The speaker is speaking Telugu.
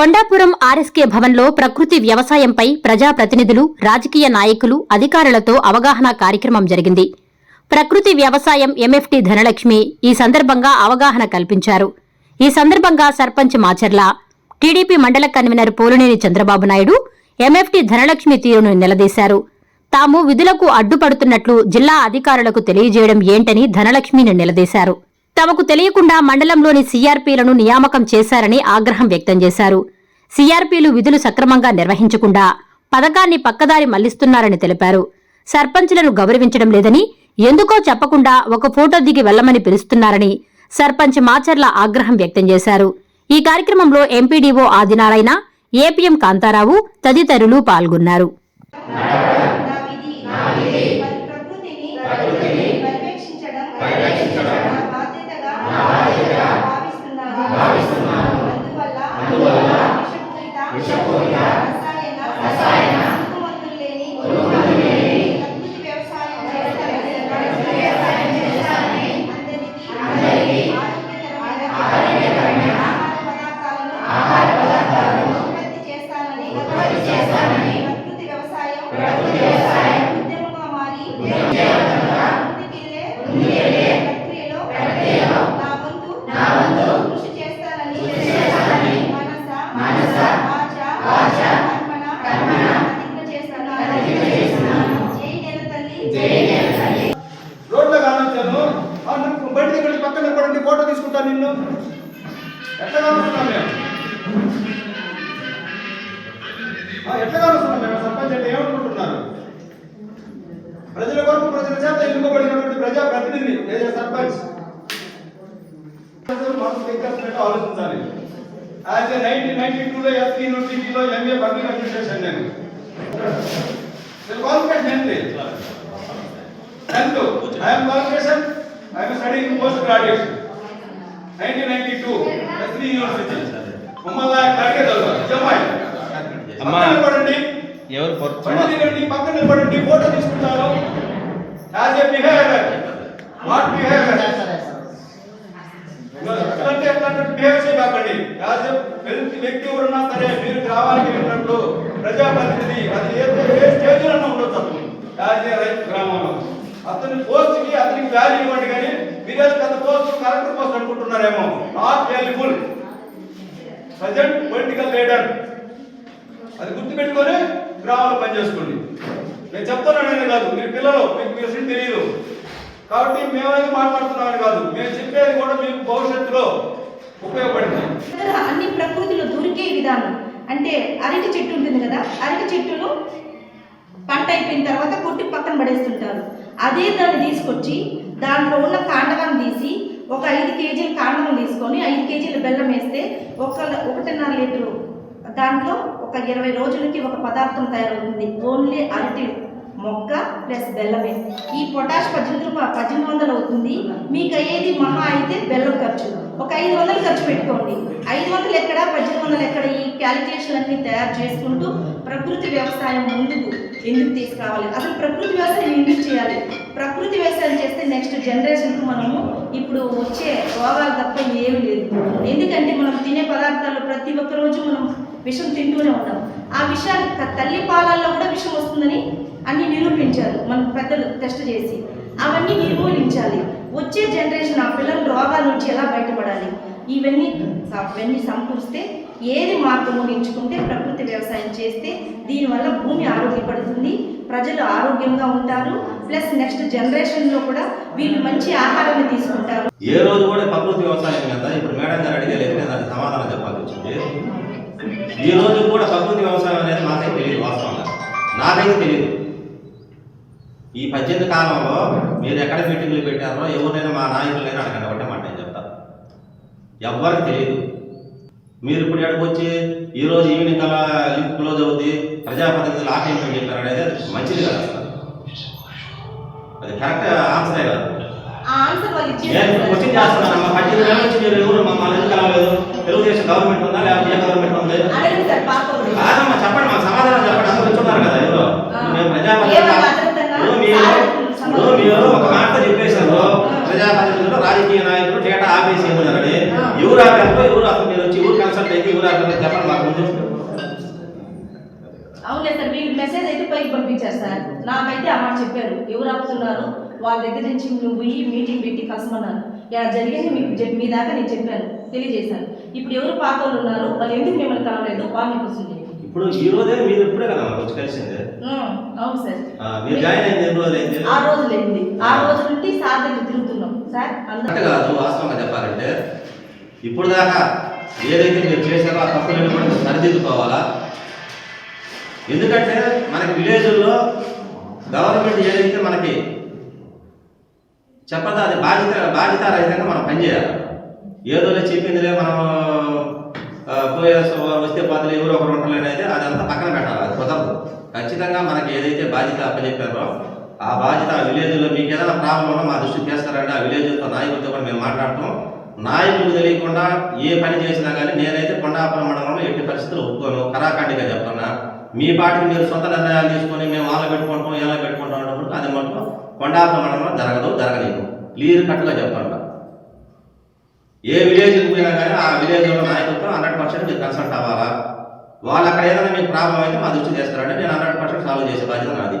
కొండాపురం ఆర్ఎస్కే భవన్లో ప్రకృతి వ్యవసాయంపై ప్రజాప్రతినిధులు రాజకీయ నాయకులు అధికారులతో అవగాహన కార్యక్రమం జరిగింది. ప్రకృతి వ్యవసాయం ఎంఎఫ్టి ధనలక్ష్మి ఈ సందర్భంగా అవగాహన కల్పించారు. ఈ సందర్భంగా సర్పంచ్ మాచర్ల టీడీపీ మండల కన్వీనర్ పోలినేని చంద్రబాబు నాయుడు ఎంఎఫ్టి ధనలక్ష్మి తీరును నిలదీశారు. తాము విధులకు అడ్డుపడుతున్నట్లు జిల్లా అధికారులకు తెలియజేయడం ఏంటని ధనలక్ష్మిని నిలదీశారు. తమకు తెలియకుండా మండలంలోని సీఆర్పీలను నియామకం చేశారని ఆగ్రహం వ్యక్తం చేశారు. సీఆర్పీలు విధులు సక్రమంగా నిర్వహించకుండా పథకాన్ని పక్కదారి మళ్ళిస్తున్నారని తెలిపారు. సర్పంచ్లను గౌరవించడం లేదని ఎందుకో చెప్పకుండా ఒక ఫోటో దిగి వెళ్ళమని పిలుస్తున్నారని సర్పంచ్ మాచర్ల ఆగ్రహం వ్యక్తం చేశారు. ఈ కార్యక్రమంలో ఎంపీడీఓ ఆదినారాయణ ఏపీఎం కాంతారావు తదితరులు పాల్గొన్నారు. ఎట్లా కలుస్తున్నాం మేము? ఎట్లా కలుస్తున్నాం మేము? సర్పంచ్ అంటే ఏమనుకుంటున్నారు? ప్రజల కొరకు ప్రజల చేత ఎన్నుకోబడినటువంటి ప్రజా ప్రతినిధి లేదా సర్పంచ్. మనసు దగ్గర ఆలోచించాలి. యాజ్ ఏ నైన్టీన్ నైన్టీ టూలో ఎస్పీ యూనివర్సిటీలో ఎంఏ పబ్లిక్ అడ్మినిస్ట్రేషన్ నేను. క్వాలిఫికేషన్ ఏంటి? I'm qualification I'm study post graduation studying post graduation. 1992, Leslie University. మమ్మల్ని అడిగే చదువు. జమ్మాయి. అమ్మా. పక్కన నిలబడండి. ఎవరు బండి పక్కన నిలబడండి. ఫోటో తీసుకుంటారు. As a behaviour. What behaviour ఎట్లాంటి ఎట్లాంటి బిహేవ్ చేయకండి. యాజ్ ఏ వ్యక్తి ఎవరున్నా సరే మీరు గ్రామానికి వెళ్ళినప్పుడు ప్రజాప్రతినిధి అది ఏ స్టేజ్లో ఉండొచ్చు అతను యాజ్ ఏ రైతు గ్రామంలో. అతని పోస్ట్కి అతనికి వాల్యూ ఇవ్వండి కానీ మీరే పెద్ద పోస్ట్ కలెక్టర్ పోస్ట్ అనుకుంటున్నారేమో. Not valuable present political leader అది గుర్తుపెట్టుకొని గ్రామంలో పనిచేసుకోండి నేను చెప్తున్నానని కాదు. మీరు పిల్లలు మీకు మీ విషయం తెలియదు కాబట్టి మేమైతే మాట్లాడుతున్నామని కాదు. మేము చెప్పేది కూడా మీకు భవిష్యత్తులో ఉపయోగపడుతుంది. అన్ని ప్రకృతిలో దొరికే విధానం. అంటే అరటి చెట్టు ఉంటుంది కదా అరటి చెట్టును పంట అయిపోయిన తర్వాత కొట్టి పక్కన పడేస్తుంటారు. అదే దాన్ని తీసుకొచ్చి దాంట్లో ఉన్న కాండకం తీసి ఒక ఐదు కేజీల కాండకం తీసుకొని ఐదు కేజీల బెల్లం వేస్తే ఒక ఒకటిన్నర లీటరు దాంట్లో ఒక ఇరవై రోజులకి ఒక పదార్థం తయారవుతుంది. ఓన్లీ అరటి మొక్క ప్లస్ బెల్లమే. ఈ పొటాష్ పద్దెనిమిది రూపాయలు పద్దెనిమిది వందలు అవుతుంది. మీకు అయ్యేది మహా అయితే బెల్లం ఖర్చు. ఒక ఐదు వందలు ఖర్చు పెట్టుకోండి. ఐదు వందలు ఎక్కడ పద్దెనిమిది వందలు ఎక్కడ? ఈ క్యాలిక్యులేషన్ అన్ని తయారు చేసుకుంటూ ప్రకృతి వ్యవసాయం ముందుకు ఎందుకు తీసుకురావాలి? అసలు ప్రకృతి వ్యవసాయం ఎందుకు చేయాలి? ప్రకృతి వ్యవసాయం చేస్తే నెక్స్ట్ జనరేషన్కు మనము ఇప్పుడు వచ్చే రోగాలు తప్ప ఏమి లేదు. ఎందుకంటే మనం తినే పదార్థాలు ప్రతి ఒక్క రోజు మనం విషం తింటూనే ఉంటాం. ఆ విషయాన్ని తల్లి పాలల్లో కూడా విషం వస్తుందని అన్ని నిరూపించారు. మన పెద్దలు టెస్ట్ చేసి. అవన్నీ నిర్మూలించాలి వచ్చే జనరేషన్ ఆ పిల్లల రోగాల నుంచి ఎలా బయటపడాలి? ఇవన్నీ అవన్నీ సమకూరిస్తే ఏది మార్గము ఎంచుకుంటే ప్రకృతి వ్యవసాయం చేస్తే దీనివల్ల భూమి ఆరోగ్యపడుతుంది ప్రజలు ఆరోగ్యంగా ఉంటారు ప్లస్ నెక్స్ట్ జనరేషన్లో కూడా వీళ్ళు మంచి ఆహారాన్ని తీసుకుంటారు. ఏ రోజు కూడా ప్రకృతి వ్యవసాయం కదా? ఇప్పుడు మేడం గారు అడిగలేదు నేను దానికి సమాధానం చెప్పాల్సి వచ్చింది ఈ రోజు కూడా ప్రకృతి వ్యవసాయం అనేది మాకైతే తెలియదు వాస్తవంగా. నాకైతే తెలియదు. ఈ పద్దెనిమిది కాలంలో మీరు ఎక్కడ మీటింగ్లు పెట్టారో ఎవరినైనా మా నాయకులైనా అడగండి. ఎవ్వరికి తెలియదు. మీరు ఇప్పుడు ఎక్కడికి వచ్చి ఈ రోజు ఈవినింగ్ కల్లా లింక్ క్లోజ్ అవుద్ది ప్రజాప్రతినిధులు ఆపేయమని చెప్పారు అనేది మంచిది కదా. అది కరెక్ట్ ఆన్సరే కదా? ఆ ఆన్సర్ వాళ్ళు నేను ఇప్పుడు క్వశ్చన్ చేస్తున్నాను అమ్మ పద్దెనిమిది నెలల నుంచి మీరు ఎవరు మమ్మల్ని ఎందుకు కలవలేదు? తెలుగుదేశం గవర్నమెంట్ ఉందా లేకపోతే ఏ గవర్నమెంట్ ఉంది? కాదమ్మా చెప్పండి మాకు సమాధానం చెప్పండి అందరూ కదా ఎవరు. మేము ప్రజాప్రతినిధులు ప్రజాప్రతినిధులు రాజకీయ నాయకులు డేటా ఆపేసి ఏమన్నారని. ఎవరు ఆపారో ఎవరు అసలు మీరు వచ్చి ఎవరు కన్సల్ట్ అయితే ఎవరు ఆపారో చెప్పండి మాకు ముందు. అవునులే సార్ వీళ్ళు మెసేజ్ అయితే పైకి పంపించారు సార్. నాకైతే మాట చెప్పారు. ఎవరు ఆపుతున్నారు? వాళ్ళ దగ్గర నుంచి నువ్వు పోయి మీటింగ్ పెట్టి కసమన్నారు ఇలా జరిగింది మీకు మీ దాకా నేను చెప్పాను తెలియజేశాను. ఇప్పుడు ఎవరు పాత ఉన్నారు? వాళ్ళు ఎందుకు మిమ్మల్ని కలవలేదు? వాళ్ళని వస్తుంది ఇప్పుడు ఈ రోజే మీరు ఇప్పుడే కదా మాకు వచ్చి కలిసింది. అవును సార్. ఆ, మీరు జాయిన్ అయింది ఎన్ని రోజులు అయింది? ఆ రోజు లేనిది ఆ రోజు నుండి సార్ దగ్గర తిరుగుతున్నాం సార్ కాదు వాస్తవంగా చెప్పాలంటే ఇప్పుడు దాకా ఏదైతే మీరు చేశారో ఆ తప్పులను కూడా సరిదిద్దుకోవాలా? ఎందుకంటే మనకి విలేజ్లో గవర్నమెంట్ ఏదైతే మనకి చెప్పదా అది బాధ్యత రహితంగా మనం పనిచేయాలి. ఏదోలే చెప్పిందిలే మనం ఆ, పోయే వస్తే పాతలు ఎవరు ఒకరు ఉంటారు అదంతా పక్కన పెట్టాలి అది కుదరదు. ఖచ్చితంగా మనకి ఏదైతే బాధ్యత అప్పచెప్పారో ఆ బాధ్యత ఆ విలేజ్లో మీకు ఏదైనా ప్రాబ్లం ఉన్నా మా దృష్టికి చేస్తారంటే ఆ విలేజ్తో నాయకులతో కూడా మేము మాట్లాడటం నాయకులు తెలియకుండా ఏ పని చేసినా కానీ నేనైతే కొండాపురం మండలంలో ఎట్టి పరిస్థితులు ఒప్పుకోను. కరాఖండిగా చెప్తున్నా. మీ పాటికి మీరు సొంత నిర్ణయాలు తీసుకొని మేము వాళ్ళ పెట్టుకుంటాం ఇలా పెట్టుకుంటాం అన్నప్పుడు అది మొత్తం కొండాపురం మండలంలో జరగదు జరగలేదు. క్లియర్ కట్గా చెప్పండి ఏ విలేజ్కి పోయినా కానీ ఆ విలేజ్లో నాయకులతో హండ్రెడ్ పర్సెంట్ మీరు కన్సల్ట్ అవ్వాలా? వాళ్ళు అక్కడ ఏదైనా మీకు ప్రాబ్లం అయితే మా దృష్టి చేస్తారంటే నేను హండ్రెడ్ పర్సెంట్ సాల్వ్ చేసే బాధ్యత నాది.